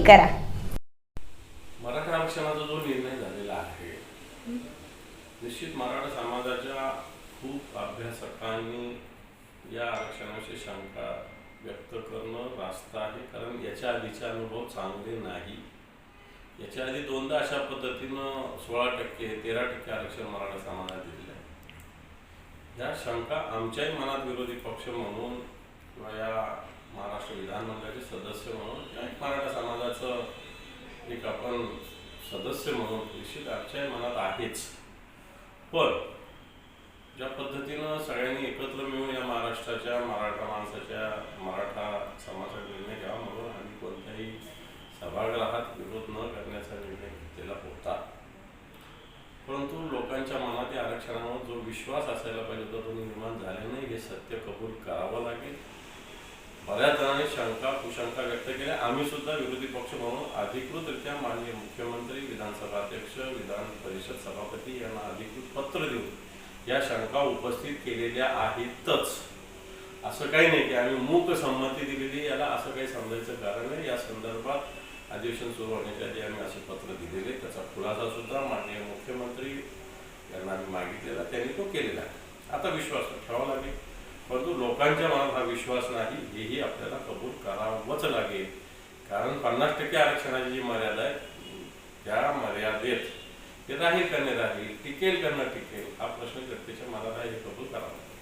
Click करा. मराठा आरक्षणाचा जो निर्णय झालेला आहे निश्चित मराठा समाजाच्या खूप अभ्यासकांनी या आरक्षणाविषयी शंका व्यक्त करणं रास्त आहे. कारण याच्या आधीचे अनुभव चांगले नाही. याच्या आधी दोनदा अशा पद्धतीनं सोळा टक्के तेरा टक्के आरक्षण मराठा समाजात दिलेलं आहे. या शंका आमच्याही मनात विरोधी पक्ष म्हणून किंवा या महाराष्ट्र विधानमंडळाचे सदस्य म्हणून एक मराठा समाजाचं एक आपण सदस्य म्हणून निश्चित आजच्या मनात आहेच. पण ज्या पद्धतीनं सगळ्यांनी एकत्र मिळून या महाराष्ट्राच्या मराठा माणसाच्या मराठा समाजाचा निर्णय घ्यावा म्हणून आम्ही कोणत्याही सभागृहात विरोध न करण्याचा निर्णय घेतलेला होता. परंतु लोकांच्या मनात या आरक्षणावर जो विश्वास असायला पाहिजे होता तो निर्माण झाला नाही हे सत्य कबूल करावं लागेल शंका कुशंका व्यक्त केल्या. आम्ही सुद्धा विरोधी पक्ष म्हणून अधिकृतरित्या माननीय मुख्यमंत्री विधानसभा अध्यक्ष विधान परिषद सभापती यांना अधिकृत पत्र देऊन या शंका उपस्थित केलेल्या आहेतच. असं काही नाही की आम्ही मूक संमती दिलेली याला असं काही समजायचं कारण नाही. या संदर्भात अधिवेशन सुरू होण्याच्या आधी आम्ही असं पत्र दिलेले. त्याचा खुलासा सुद्धा माननीय मुख्यमंत्री यांना आम्ही मागितलेला त्यांनी तो केलेला आहे. आता विश्वास ठेवावा लागेल. परंतु लोकांच्या मनात हा विश्वास नाही हेही आपल्याला कबूल करावंच लागेल. कारण पन्नास टक्के आरक्षणाची जी मर्यादा आहे त्या मर्यादेत ते राहील का नाही राहील टिकेल का न टिकेल हा प्रश्न जनतेच्या मनात आहे हे कबूल करावा लागेल.